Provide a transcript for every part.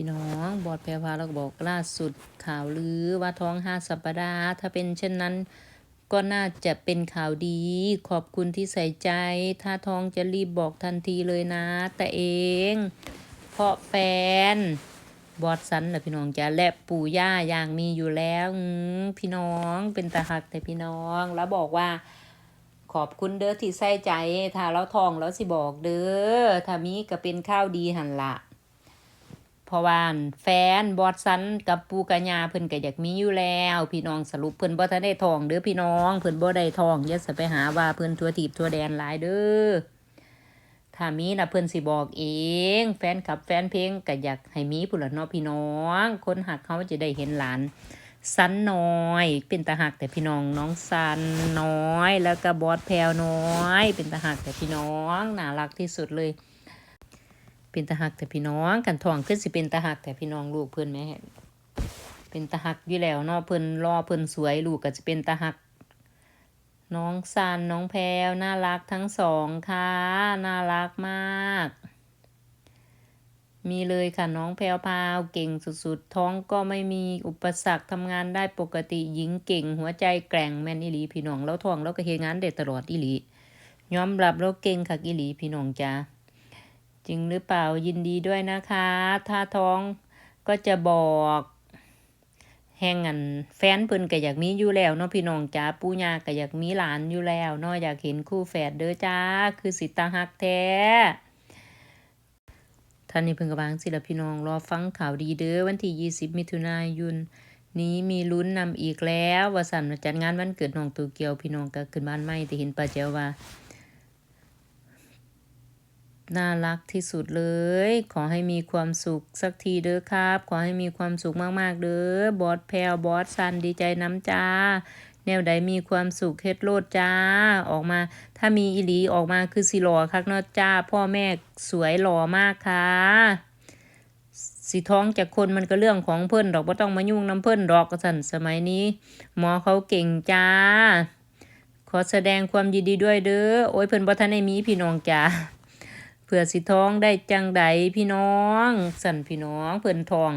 พี่น้องบอดแพรวาเราบอกล่าสุดข่าวลือว่าท้องห้าสัปดาห์ ถ้าเป็นเช่นนั้น ก็น่าจะเป็นข่าวดี ขอบคุณที่ใส่ใจ ถ้าท้องจะรีบบอกทันทีเลยนะ แต่เอง เพราะแฟนบอดสันแหละพี่น้องจะและปู่ย่าอย่างมีอยู่แล้วพี่น้องเป็นตาหักแต่พี่น้องแล้วบอกว่า ขอบคุณเด้อที่ใส่ใจ ถ้าเราทองแล้วสิบอกเด้อถ้ามีก็เป็นข้าวดีหันละ เพราะว่าแฟนบอดซันกับปูกัญญาเพิ่นก็อยากมีอยู่แล้ว พี่น้องสรุปเพิ่นบ่ทันได้ทองเด้อพี่น้องเพิ่นบ่ได้ทองอย่าสไปหาว่าเพิ่นทัวทีบทัวแดนหลายเด้อถ้ามีนะเพิ่นสิบอกเอง แฟนคลับแฟนเพลงก็อยากให้มีพุ่นล่ะเนาะพี่น้อง คนหักเขาจะได้เห็นหลานสันน้อย เป็นตาหักแต่พี่น้องน้องสันน้อย แล้วก็บอสแพรวน้อย เป็นตาหักแต่พี่น้องน่ารักที่สุดเลย เป็นตาหักแต่พี่น้องกันทองขึ้นสิเป็นตาหักแต่พี่น้องลูกเพื่อนแม่เป็นตาหักอยู่แล้วเนาะเพิ่นรอเพิ่นสวยลูกก็จะเป็นตาหัก น้องซันน้องแพรวน่ารักทั้งสองค่ะน่ารักมาก มีเลยค่ะน้องแพรวพาวเก่งสุดๆ ท้องก็ไม่มีอุปสรรคทำงานได้ปกติหญิงเก่ง หัวใจแกร่งแม่นอีหลีพี่น้องแล้วท้องแล้วก็เฮงานได้ตลอดอีหลียอมรับแล้วเก่งค่ะอีหลีพี่น้องจ้า จริงหรือเปล่ายินดีด้วยนะคะ ถ้าท้องก็จะบอกแห่งอันแฟนเพิ่นก็อยากมีอยู่แล้วเนาะพี่น้องจ้าปู่ย่าก็อยากมีหลานอยู่แล้วเนาะอยากเห็นคู่แฝดเด้อจ้า คือสิตาฮักแท้ท่านนี้เพิ่งกระบางสิละพี่น้องรอฟังข่าวดีเด้อวันที่ 20 มิถุนายนนี้มีลุ้นนำอีกแล้วว่าสันจัดงานวันเกิดน้องตูเกียวพี่น้องก็ขึ้นบ้านใหม่แต่เห็นป้าเจ้าว่า น่ารักที่สุดเลย ขอให้มีความสุขสักทีเด้อครับ ขอให้มีความสุขมากๆเด้อบอสแพลวบอสซันดีใจน้ำจ้า แนวใดมีความสุขเฮ็ดโลดจ้า ออกมา ถ้ามีอีหลีออกมาคือสิหล่อคักเนาะจ้า พ่อแม่สวยหล่อมากค่ะ สีท้องจากคนมันก็เรื่องของเพิ่นดอกบ่ต้องมายุ่งน้ำเพิ่นดอกกระสันสมัยนี้ หมอเขาเก่งจ้าขอแสดงความยินดีด้วยเด้อ โอ้ยเพิ่นบ่ทันได้มีพี่น้องจ้า เพื่อสิท้องได้จังใดพี่น้องสั่นพี่น้องเพิ่นทอง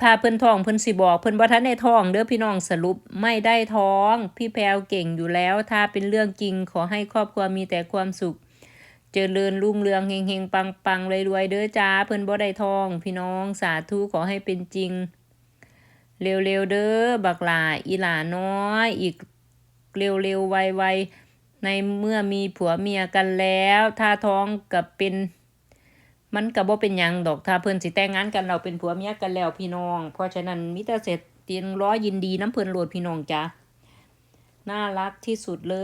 ถ้าเพิ่นทองเพิ่นสิบอกเพิ่นบ่ทันได้ท้องเด้อพี่น้องสรุปไม่ได้ท้อง พี่แพรวเก่งอยู่แล้ว ถ้าเป็นเรื่องจริงขอให้ครอบครัวมีแต่ความสุข เจริญรุ่งเรืองเฮงๆปังๆรวยๆเด้อจ้าเพิ่นบ่ได้ท้อง พี่น้องสาธุขอให้เป็นจริง เร็วๆเด้อบักหลาอีหลาน้อย อีกเร็วๆไวๆ ในเมื่อมีผัวเมียกันแล้ว ถ้าท้องกับเป็น มันก็บ่เป็นยังดอกถ้าเพิ่นสิแต่งงานกันเราเป็นผัวเมียกันแล้วพี่น้อง เพราะฉะนั้นมิตรเสร็จเตียงร้อยินดีน้ำเพิ่นโหลดพี่น้องจ้ะน่ารักที่สุดเล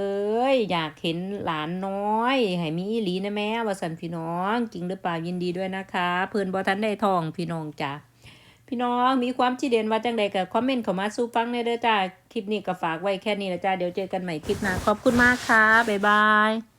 ย อยากเห็นหลานน้อยให้มีอีหลีนะแม่ว่าสันพี่น้อง จริงหรือเปล่ายินดีด้วยนะคะ เพิ่อนบ่ทันได้ทองพี่น้องจ้ะ พี่น้องมีความคิดเด่นว่าจังใดก็คอมเมนต์เข้ามาสู้ฟังได้เด้อจ้าคลิปนี้ก็ฝากไว้แค่นี้ละจ้าเดี๋ยวเจอกันใหม่คลิปหน้าขอบคุณมากค่ะบ๊ายบาย